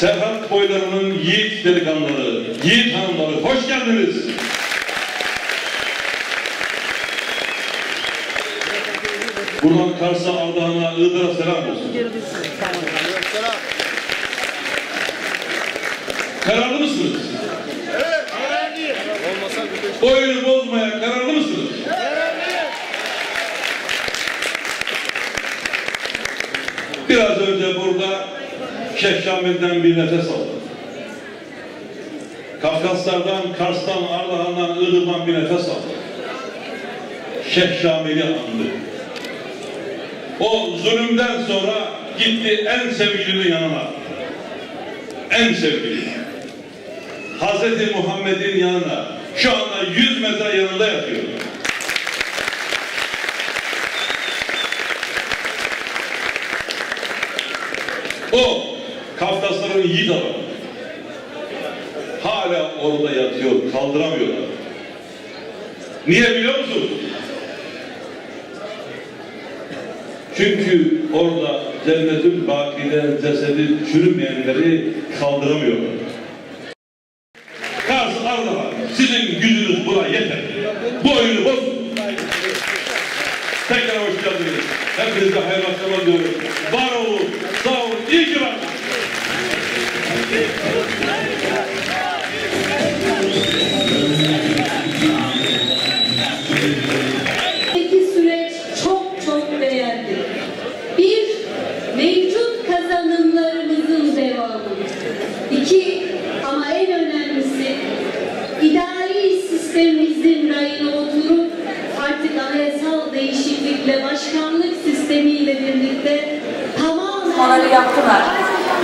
Serhat boylarının yiğit delikanlıları, yiğit hanımları hoş geldiniz. Buradan Kars'a, Ardahan'a, Iğdır'a selam olsun. Kararlı mısınız? Oyunu bozmaya kararlı mısınız? Biraz önce burada Şeyh Şamil'den bir nefes aldım. Kafkaslardan, Kars'tan, Ardahan'dan, Iğdır'dan bir nefes aldım. Şeyh Şamil'i andı. O zulümden sonra gitti en sevgilinin yanına. En sevgili. Hazreti Muhammed'in yanına. Şu anda 100 metre yanında yatıyor. O Kafkasların yiğit adamı. Hala orada yatıyor, kaldıramıyorlar. Niye biliyor musun? Çünkü orada cennetül bakide cesedi çürümeyenleri kaldıramıyorlar. Kars Ardahan, sizin gücünüz buna yeter. Bu oyunu bozun. Tekrar hoş geldiniz. Hepinize hayırlı akşamlar diliyorum. Var olun, sistemimizin rayına oturup artık anayasal değişiklikle başkanlık sistemiyle birlikte tamamen Onları yaptılar.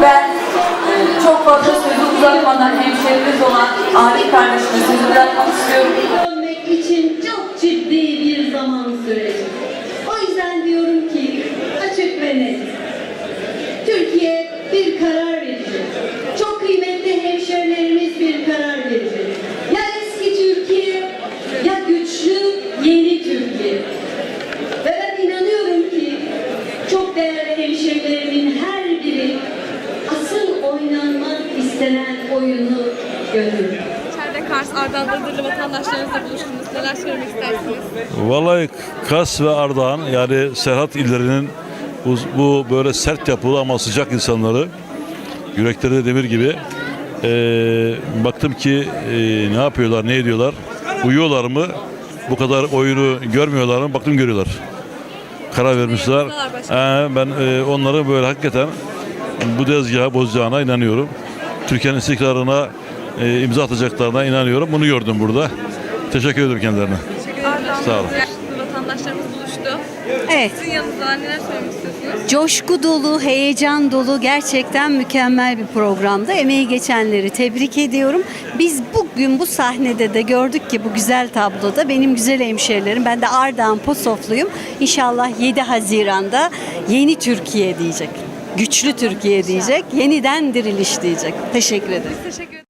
Ben e, çok fazla sözü uzatmadan hemşerimiz olan Arif kardeşime sözü bırakmak istiyorum. dönmek için çok ciddi bir zaman süreci. O yüzden diyorum ki açık ve net. Türkiye bir karar verecek. Çok kıymetli hemşerilerimiz bir karar verecek. Ya eski Türkiye ya güçlü yeni Türkiye. Ve ben inanıyorum ki çok değerli hemşerilerimin her biri asıl oynanmak istenen oyunu İçeride Kars, Ardahan, Iğdırlı vatandaşlarınızla buluştunuz. Neler söylemek istersiniz? Vallahi Kars ve Ardahan yani Serhat illerinin bu, bu böyle sert yapılı ama sıcak insanları yürekleri de demir gibi eee, baktım ki eee, ne yapıyorlar ne ediyorlar? Uyuyorlar mı? Bu kadar oyunu görmüyorlar mı? Baktım görüyorlar. Karar vermişler. Ee, ben eee, onları böyle hakikaten bu tezgahı bozacağına inanıyorum. Türkiye'nin istikrarına eee, imza atacaklarına inanıyorum bunu gördüm burada teşekkür ederim kendilerine Sağ olun. Vatandaşlarımız buluştu. Evet, Sizin yanınızda neler söylemek istiyorsunuz? coşku dolu, heyecan dolu gerçekten mükemmel bir programdı. Emeği geçenleri tebrik ediyorum. Biz bugün bu sahnede de gördük ki bu güzel tabloda benim güzel hemşerilerim, ben de Ardahan Posofluyum. İnşallah 7 Haziran'da yeni Türkiye diyecek. Güçlü Türkiye diyecek, yeniden diriliş diyecek. Teşekkür ederim. Teşekkür ederim.